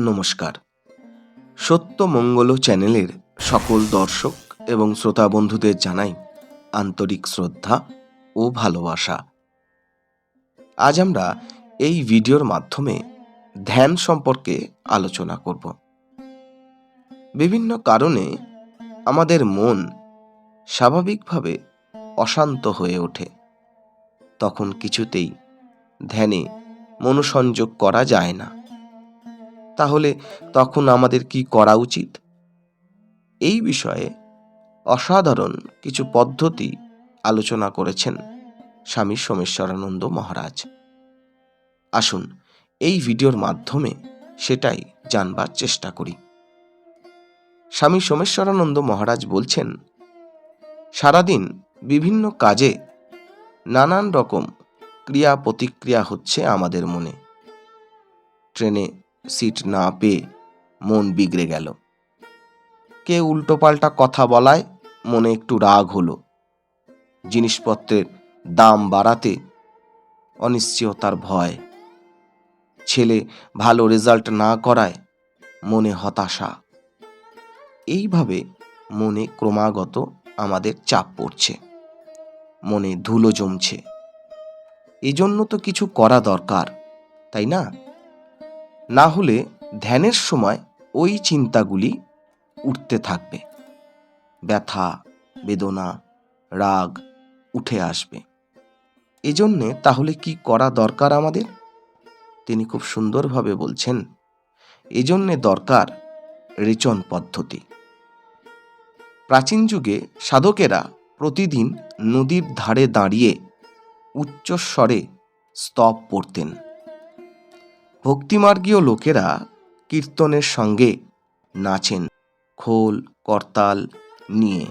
নমস্কার। সত্য মঙ্গল চ্যানেলের সকল দর্শক এবং শ্রোতা বন্ধুদের জানাই আন্তরিক শ্রদ্ধা ও ভালোবাসা। আজ আমরা এই ভিডিওর মাধ্যমে ধ্যান সম্পর্কে আলোচনা করব। বিভিন্ন কারণে আমাদের মন স্বাভাবিকভাবে অশান্ত হয়ে ওঠে। তখন কিছুতেই ধ্যানে মনোসংযোগ করা যায় না। তাহলে তখন আমাদের কি করা উচিত? এই বিষয়ে অসাধারণ কিছু পদ্ধতি আলোচনা করেছেন স্বামী সোমেশ্বরানন্দ মহারাজ। আসুন, এই ভিডিওর মাধ্যমে সেটাই জানবার চেষ্টা করি। স্বামী সোমেশ্বরানন্দ মহারাজ বলছেন, সারাদিন বিভিন্ন কাজে নানান রকম ক্রিয়া প্রতিক্রিয়া হচ্ছে আমাদের মনে। ট্রেনে সিট না পেয়ে মন বিগড়ে গেল। কে উল্টোপাল্টা কথা বলায় মনে একটু রাগ হলো। জিনিসপত্রের দাম বাড়াতে অনিশ্চয়তার ভয়। ছেলে ভালো রেজাল্ট না করায় মনে হতাশা। এইভাবে মনে ক্রমাগত আমাদের চাপ পড়ছে। মনে ধুলো জমছে। এজন্য তো কিছু করা দরকার, তাই না? না হলে ধ্যানের সময় ওই চিন্তাগুলি উঠতে থাকবে। ব্যথা, বেদনা, রাগ উঠে আসবে। এজন্যে তাহলে কি করা দরকার আমাদের? তিনি খুব সুন্দরভাবে বলছেন, এজন্যে দরকার রেচন পদ্ধতি। প্রাচীন যুগে সাধকেরা প্রতিদিন নদীর ধারে দাঁড়িয়ে উচ্চস্বরে স্তব পড়তেন। ভক্তিমার্গীয় লোকেরা কীর্তনের সঙ্গে নাচেন খোল, করতাল নিয়ে।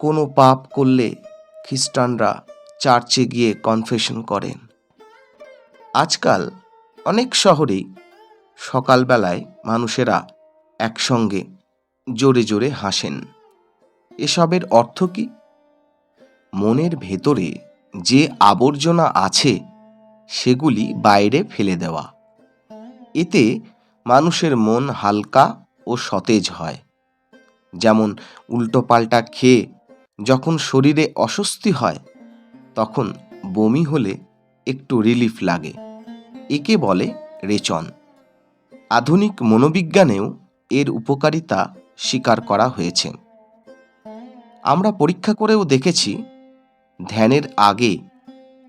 কোনো পাপ করলে খ্রিস্টানরা চার্চে গিয়ে কনফেশন করেন। আজকাল অনেক শহরেই সকালবেলায় মানুষেরা একসঙ্গে জোরে জোরে হাসেন। এসবের অর্থ কি? মনের ভেতরে যে আবর্জনা আছে সেগুলি বাইরে ফেলে দেওয়া। এতে মানুষের মন হালকা ও সতেজ হয়। যেমন উল্টোপাল্টা খেয়ে যখন শরীরে অস্বস্তি হয়, তখন বমি হলে একটু রিলিফ লাগে। একে বলে রেচন। আধুনিক মনোবিজ্ঞানেও এর উপকারিতা স্বীকার করা হয়েছে। আমরা পরীক্ষা করেও দেখেছি, ধ্যানের আগে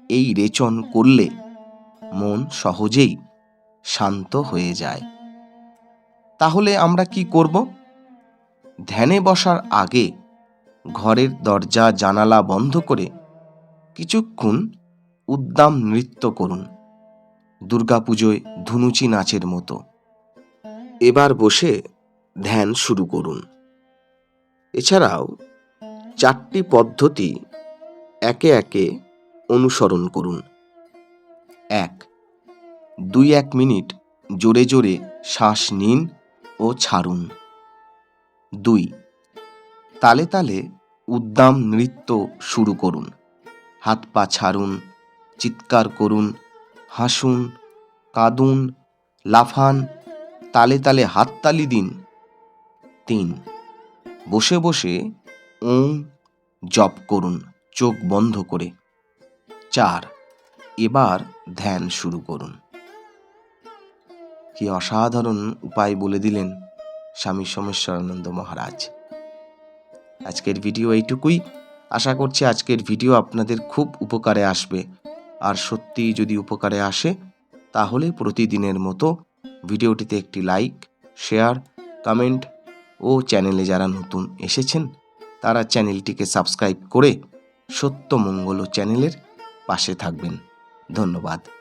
এই রেচন করলে মন সহজেই শান্ত হয়ে যায়। তাহলে আমরা কি করব? ধ্যানে বসার আগে ঘরের দরজা, জানালা বন্ধ করে কিছুক্ষণ উদ্দাম নৃত্য করুন। দুর্গাপুজোয় ধুনুচি নাচের মতো। এবার বসে ধ্যান শুরু করুন। এছাড়াও চারটি পদ্ধতি একে একে অনুসরণ করুন। এক। দুই এক মিনিট জোরে জোরে শ্বাস নিন ও ছাড়ুন। দুই। তালে তালে উদ্দাম নৃত্য শুরু করুন। হাত পা ছাড়ুন, চিৎকার করুন, হাসুন, কাঁদুন, লাফান, তালে তালে হাততালি দিন। তিন। বসে বসে ওম জপ করুন চোখ বন্ধ করে। চার। এবার ধ্যান শুরু করুন। কি অসাধারণ উপায় বলে দিলেন স্বামী সোমেশ্বরানন্দ মহারাজ। আজকের ভিডিও এইটুকুই। আশা করছি আজকের ভিডিও আপনাদের খুব উপকারে আসবে। আর সত্যি যদি উপকারে আসে, তাহলে প্রতিদিনের মতো ভিডিওটিতে একটি লাইক, শেয়ার, কমেন্ট ও চ্যানেলে যারা নতুন এসেছেন, তারা চ্যানেলটিকে সাবস্ক্রাইব করে সত্য মঙ্গল চ্যানেলের পাশে থাকবেন। ধন্যবাদ।